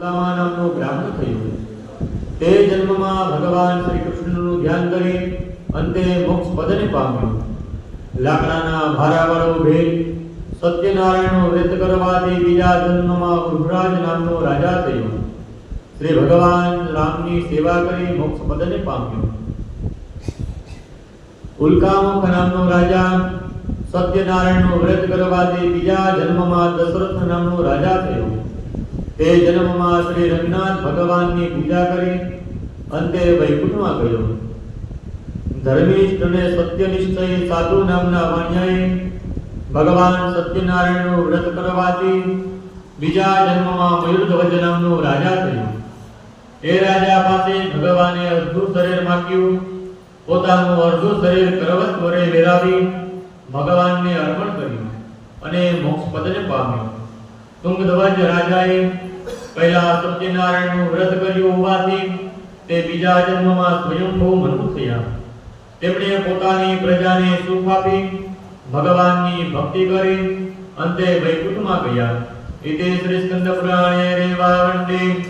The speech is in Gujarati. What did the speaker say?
નામનો બ્રાહ્મણ થયો તે જન્મમાં ભગવાન શ્રી કૃષ્ણનું ધ્યાન કરી અંતે મોક્ષ પદને પામ્યો. લાકડાના ભારાવાળો ભેદ, સત્યનારાયણનો વ્રત કરવાથી બીજા જન્મમાં વૃષરાજ નામનો રાજા થયો. શ્રી ભગવાન રામની સેવા કરી મોક્ષ પદને પામ્યો. ઉલ્કામુખ નામનો રાજા, સત્યનારાયણનો વ્રત કરવાથી બીજા જન્મમાં દશરથ નામનો રાજા થયો. તે જન્મમાં શ્રી રંગનાથ ભગવાનની પૂજા કરી અંતે વૈકુંઠમાં ગયો. ધર્મિષ્ઠ અને સત્યનિષ્ઠ સાધુ નામના વાણિયાએ ભગવાન સત્યનારાયણનું વ્રત કરવાથી બીજા જન્મમાં મયુરધ્વજ નામનો રાજા થયો. એ રાજા પાસે ભગવાને અર્ધુ શરીર માગ્યું. પોતાનું અર્ધુ શરીર કરવત વરે વેરાવી ભગવાનને અર્પણ કર્યું અને મોક્ષ પદને પામ્યો. તુંગધ્વજ રાજાએ પહેલા સત્યનારાયણનું વ્રત કર્યું હોવાથી તે બીજા જન્મમાં સ્વયંભૂ મનુ થયા. તેમણે પોતાની પ્રજાને સુખ આપી, ભગવાનની ભક્તિ કરી, અંતે વૈકુંઠમાં ગયા. ઇતે શ્રી સ્કંદ પુરાણે રેવાવંડે